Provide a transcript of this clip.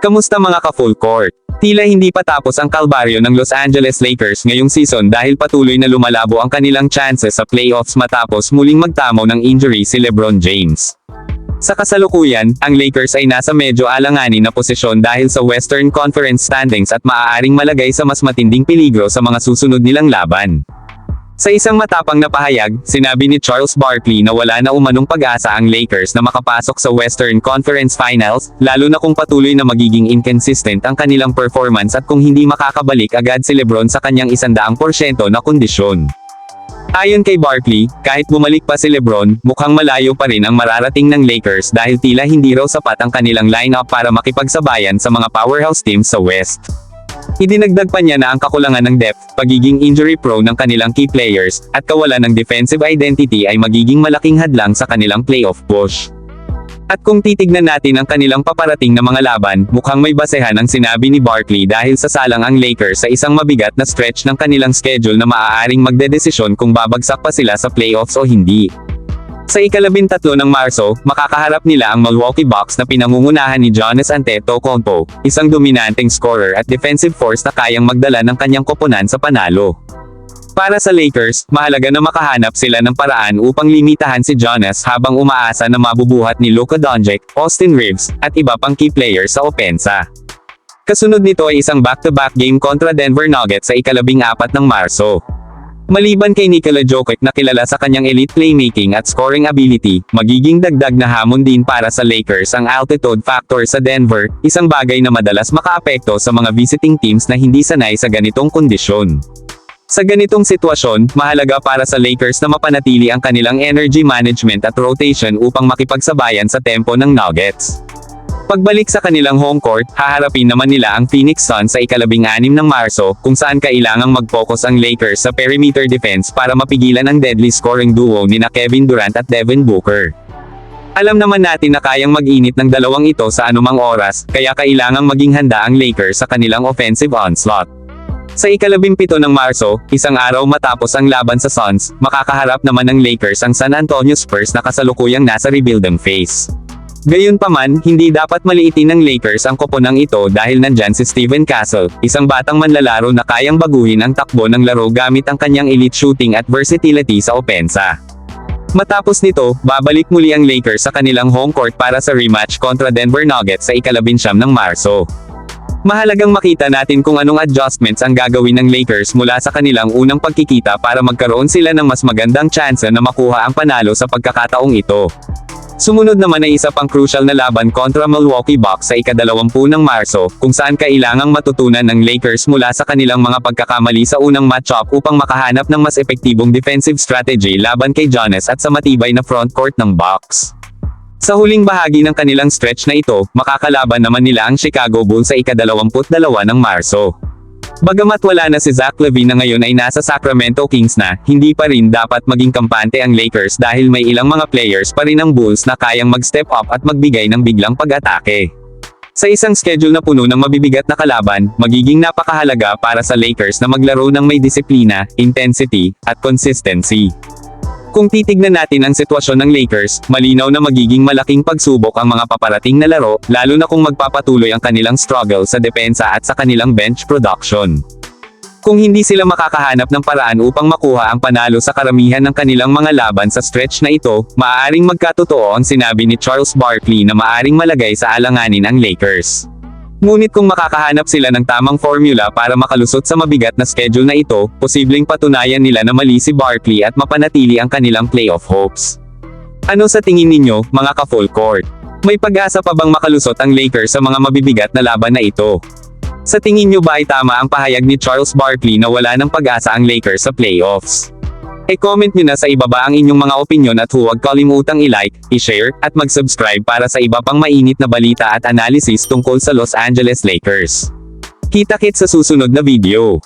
Kamusta mga ka-full court? Tila hindi pa tapos ang kalbaryo ng Los Angeles Lakers ngayong season dahil patuloy na lumalabo ang kanilang chances sa playoffs matapos muling magtamo ng injury si LeBron James. Sa kasalukuyan, ang Lakers ay nasa medyo alanganin na posisyon dahil sa Western Conference standings at maaaring malagay sa mas matinding peligro sa mga susunod nilang laban. Sa isang matapang na pahayag, sinabi ni Charles Barkley na wala na umanong pag-asa ang Lakers na makapasok sa Western Conference Finals, lalo na kung patuloy na magiging inconsistent ang kanilang performance at kung hindi makakabalik agad si Lebron sa kanyang isandaang porsyento na kondisyon. Ayon kay Barkley, kahit bumalik pa si Lebron, mukhang malayo pa rin ang mararating ng Lakers dahil tila hindi raw sapat ang kanilang lineup para makipagsabayan sa mga powerhouse teams sa West. Idinagdag pa niya na ang kakulangan ng depth, pagiging injury prone ng kanilang key players, at kawalan ng defensive identity ay magiging malaking hadlang sa kanilang playoff push. At kung titignan natin ang kanilang paparating na mga laban, mukhang may basehan ang sinabi ni Barkley dahil sasalang ang Lakers sa isang mabigat na stretch ng kanilang schedule na maaaring magdedesisyon kung babagsak pa sila sa playoffs o hindi. Sa ikalabintatlo ng Marso, makakaharap nila ang Milwaukee Bucks na pinangungunahan ni Giannis Antetokounmpo, isang dominanteng scorer at defensive force na kayang magdala ng kanyang koponan sa panalo. Para sa Lakers, mahalaga na makahanap sila ng paraan upang limitahan si Giannis habang umaasa na mabubuhat ni Luka Doncic, Austin Reeves, at iba pang key players sa opensa. Kasunod nito ay isang back-to-back game kontra Denver Nuggets sa ikalabing apat ng Marso. Maliban kay Nikola Jokic na kilala sa kanyang elite playmaking at scoring ability, magiging dagdag na hamon din para sa Lakers ang altitude factor sa Denver, isang bagay na madalas makaapekto sa mga visiting teams na hindi sanay sa ganitong kondisyon. Sa ganitong sitwasyon, mahalaga para sa Lakers na mapanatili ang kanilang energy management at rotation upang makipagsabayan sa tempo ng Nuggets. Pagbalik sa kanilang home court, haharapin naman nila ang Phoenix Suns sa ikalabing anim ng Marso, kung saan kailangang mag-focus ang Lakers sa perimeter defense para mapigilan ang deadly scoring duo ni na Kevin Durant at Devin Booker. Alam naman natin na kayang mag-init ng dalawang ito sa anumang oras, kaya kailangang maging handa ang Lakers sa kanilang offensive onslaught. Sa ikalabing pito ng Marso, isang araw matapos ang laban sa Suns, makakaharap naman ng Lakers ang San Antonio Spurs na kasalukuyang nasa rebuilding phase. Gayunpaman, hindi dapat maliitin ng Lakers ang koponang ito dahil nandyan si Steven Castle, isang batang manlalaro na kayang baguhin ang takbo ng laro gamit ang kanyang elite shooting at versatility sa opensa. Matapos nito, babalik muli ang Lakers sa kanilang home court para sa rematch kontra Denver Nuggets sa ikalabinsyam ng Marso. Mahalagang makita natin kung anong adjustments ang gagawin ng Lakers mula sa kanilang unang pagkikita para magkaroon sila ng mas magandang tsansa na makuha ang panalo sa pagkakataong ito. Sumunod naman ay isa pang crucial na laban kontra Milwaukee Bucks sa ikadalawampu ng Marso, kung saan kailangang matutunan ng Lakers mula sa kanilang mga pagkakamali sa unang matchup upang makahanap ng mas epektibong defensive strategy laban kay Giannis at sa matibay na frontcourt ng Bucks. Sa huling bahagi ng kanilang stretch na ito, makakalaban naman nila ang Chicago Bulls sa ikadalawamput dalawa ng Marso. Bagamat wala na si Zach Levine na ngayon ay nasa Sacramento Kings na, hindi pa rin dapat maging kampante ang Lakers dahil may ilang mga players pa rin ng Bulls na kayang mag-step up at magbigay ng biglang pag-atake. Sa isang schedule na puno ng mabibigat na kalaban, magiging napakahalaga para sa Lakers na maglaro ng may disiplina, intensity, at consistency. Kung titignan natin ang sitwasyon ng Lakers, malinaw na magiging malaking pagsubok ang mga paparating na laro, lalo na kung magpapatuloy ang kanilang struggle sa depensa at sa kanilang bench production. Kung hindi sila makakahanap ng paraan upang makuha ang panalo sa karamihan ng kanilang mga laban sa stretch na ito, maaaring magkatotoo ang sinabi ni Charles Barkley na maaaring malagay sa alanganin ang Lakers. Ngunit kung makakahanap sila ng tamang formula para makalusot sa mabigat na schedule na ito, posibleng patunayan nila na mali si Barkley at mapanatili ang kanilang playoff hopes. Ano sa tingin ninyo, mga ka-full court? May pag-asa pa bang makalusot ang Lakers sa mga mabibigat na laban na ito? Sa tingin nyo ba ay tama ang pahayag ni Charles Barkley na wala ng pag-asa ang Lakers sa playoffs? E-comment nyo na sa ibaba ang inyong mga opinyon at huwag kalimutang i-like, i-share, at mag-subscribe para sa iba pang mainit na balita at analysis tungkol sa Los Angeles Lakers. Kita-kit sa susunod na video.